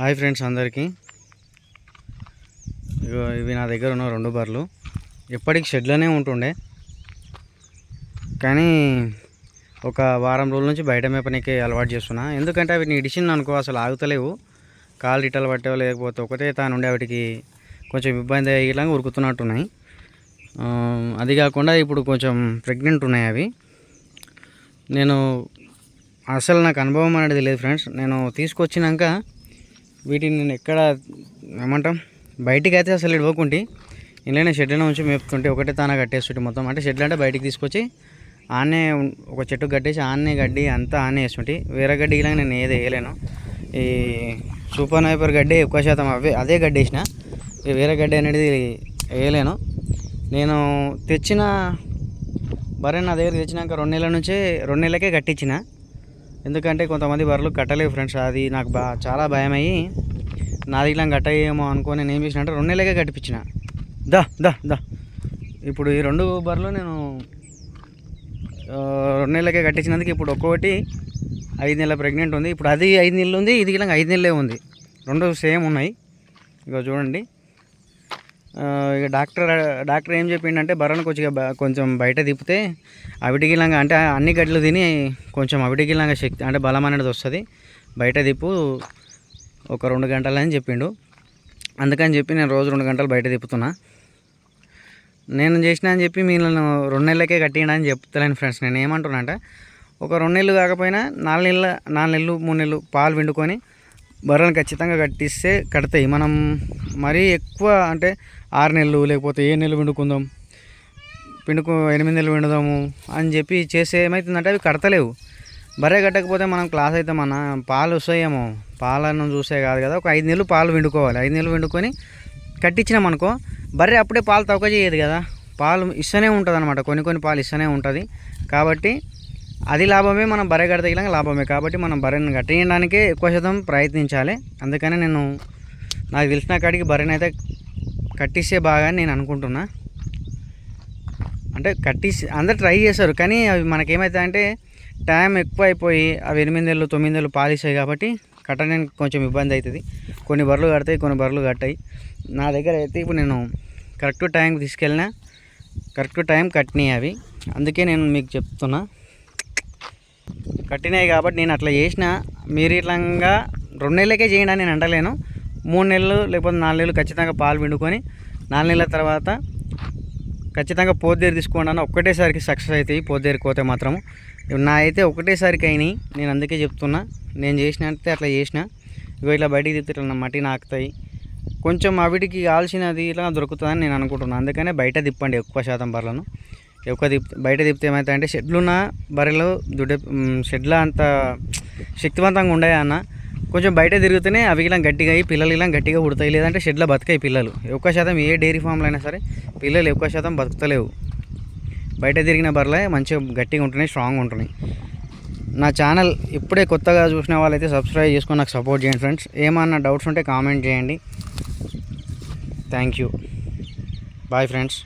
Hi friends అందరికీ. ఇగో ఇవి నా దగ్గర ఉన్న రెండు బర్రెలు. ఎప్పటికి షెడ్లోనే ఉంటుండే. కానీ ఒక వారం రోజుల నుంచి బయట మేపనికి అలవాటు చేస్తున్నా. ఎందుకంటే అవి ఇడిచింది అనుకో అసలు ఆగుతలేవు. కాలు ఇట్టలు పట్టేవో లేకపోతే ఒకటే తాను ఉండే వాటికి కొంచెం ఇబ్బంది అయ్యేలాగా ఉరుకుతున్నట్టున్నాయి. అది కాకుండా ఇప్పుడు కొంచెం ప్రెగ్నెంట్ ఉన్నాయి అవి. నేను అసలు నాకు అనుభవం అనేది లేదు ఫ్రెండ్స్. నేను తీసుకొచ్చినాక వీటిని నేను ఎక్కడ ఏమంటాం? బయటికి అయితే అసలు ఇవ్వకుంటే ఇంట్లోనే షెడ్లో ఉంచి మేపుతుంటే. ఒకటే తాన కట్టేస్తుంటే మొత్తం. అంటే షెడ్లు అంటే బయటికి తీసుకొచ్చి ఆనే ఒక చెట్టు కట్టేసి ఆనే గడ్డి అంతా ఆనే వేస్తుంటే. వేరే గడ్డి ఇలా నేను ఏది వేయలేను. ఈ సూపర్ నైపర్ గడ్డి ఎక్కువ శాతం అవే అదే గడ్డి వేసిన ఈ వేరే గడ్డి అనేది వేయలేను. నేను తెచ్చిన బరే నా దగ్గర తెచ్చినాక రెండు నెలల నుంచే రెండు నెలలకే కట్టించిన. ఎందుకంటే కొంతమంది బర్రెలు కట్టలేవు ఫ్రెండ్స్. అది నాకు బా చాలా భయం అయ్యి నాది ఇలా కట్టయేమో అనుకో నేను ఏం చేసిన అంటే రెండు నెలలకే కట్టించిన దా దా దా. ఇప్పుడు ఈ రెండు బర్రెలు నేను రెండు నెలలకే కట్టించినందుకు ఇప్పుడు ఒక్కొక్కటి ఐదు నెలల ప్రెగ్నెంట్ ఉంది. ఇప్పుడు అది ఐదు నెలలు ఉంది ఇది ఇలా ఐదు నెలలే ఉంది. రెండు సేమ్ ఉన్నాయి. ఇక చూడండి. ఇక డాక్టర్ డాక్టర్ ఏం చెప్పిండంటే బర్రెను కొంచెం కొంచెం బయట తిప్పితే అవిటికిలాగా అంటే అన్ని గడ్లు తిని కొంచెం అవిటికిలాగా శక్తి అంటే బలం అనేది వస్తుంది. బయట తిప్పు ఒక రెండు గంటలని చెప్పిండు. అందుకని చెప్పి నేను రోజు రెండు గంటలు బయట తిప్పుతున్నా. నేను చేసిన అని చెప్పి మీరు రెండు నెలలకే కట్టిండా అని చెప్తలేను ఫ్రెండ్స్. నేను ఏమంటున్నా అంటే ఒక రెండు నెలలు కాకపోయినా నాలుగు నెలల నాలుగు నెలలు మూడు నెలలు పాలు పిండుకొని బర్రెలను ఖచ్చితంగా కట్టిస్తే కడతాయి. మనం మరీ ఎక్కువ అంటే ఆరు నెలలు లేకపోతే ఏ నెలలు పిండుకుందాం పిండుకు ఎనిమిది నెలలు పిండుదాము అని చెప్పి చేసే ఏమవుతుందంటే అవి కడతలేవు. బర్రె కట్టకపోతే మనం క్లాస్ అయితే మన పాలు వస్తాయేమో. పాలను చూసే కాదు కదా ఒక ఐదు నెలలు పాలు పిండుకోవాలి. ఐదు నెలలు పిండుకొని కట్టించినాం అనుకో బర్రె అప్పుడే పాలు తక్కువ చేయదు కదా. పాలు ఇస్తూనే ఉంటుంది అనమాట కొన్ని కొన్ని పాలు ఇస్తూనే ఉంటుంది. కాబట్టి అది లాభమే మనం బర్రె కడతగిలాగా లాభమే. కాబట్టి మనం బర్రెను కట్టేయడానికే ఎక్కువ శాతం ప్రయత్నించాలి. అందుకని నేను నాకు తెలిసిన కాడికి బర్రెని అయితే కట్టిస్తే బాగా అని నేను అనుకుంటున్నా. అంటే కట్టిసి అందరు ట్రై చేస్తారు. కానీ అవి మనకేమవుతాయి అంటే టైం ఎక్కువ అయిపోయి అవి ఎనిమిది తొమ్మిదేళ్ళు తొమ్మిది పాలిస్తాయి కాబట్టి కట్టడానికి కొంచెం ఇబ్బంది అవుతుంది. కొన్ని బర్రెలు కడతాయి కొన్ని బర్రెలు కట్టాయి. నా దగ్గర అయితే ఇప్పుడు నేను కరెక్ట్ టైంకి తీసుకెళ్ళినా కరెక్ట్ టైం కట్టినాయి అవి. అందుకే నేను మీకు చెప్తున్నా. కట్టినాయి కాబట్టి నేను అట్లా చేసిన. మీరు ఇట్లాగా రెండు నెలలకే చేయండి అని నేను అంటలేను. మూడు నెలలు లేకపోతే నాలుగు నెలలు ఖచ్చితంగా పాలు పిండుకొని నాలుగు నెలల తర్వాత ఖచ్చితంగా పోతేరు తీసుకోండి అన్న ఒక్కటేసారికి సక్సెస్ అవుతాయి పోతేరికి పోతే మాత్రం నా అయితే ఒకటేసారికి అయినాయి. నేను అందుకే చెప్తున్నా. నేను చేసిన అంటే అట్లా చేసిన. ఇగో ఇట్లా బయటికి తిప్పి ఇట్లా మట్టి నాకుతాయి. కొంచెం అవిటికి కావాల్సినది ఇట్లా దొరుకుతుందని నేను అనుకుంటున్నాను అందుకనే బయట తిప్పండి ఎక్కువ శాతం బర్లను ఎక్కువ తిప్ బయట తిప్పితే ఏమవుతాయి అంటే షెడ్లున్న బర్రెలు దుడ్డ షెడ్ల అంత శక్తివంతంగా ఉండే అన్న. కొంచెం బయట తిరిగితేనే అవి ఇలా గట్టిగా అయ్యి పిల్లలు ఇలా గట్టిగా పుడతాయి. లేదంటే షెడ్లో బతకాయి పిల్లలు. ఎక్కువ శాతం ఏ డైరీ ఫామ్లో అయినా సరే పిల్లలు ఎక్కువ శాతం బతుకుతలేవు. బయట తిరిగిన బర్రెలే మంచిగా గట్టిగా ఉంటున్నాయి స్ట్రాంగ్ ఉంటున్నాయి. నా ఛానల్ ఇప్పుడే కొత్తగా చూసిన వాళ్ళైతే సబ్స్క్రైబ్ చేసుకొని నాకు సపోర్ట్ చేయండి ఫ్రెండ్స్ ఏమన్నా డౌట్స్ ఉంటే కామెంట్ చేయండి. Thank you bye friends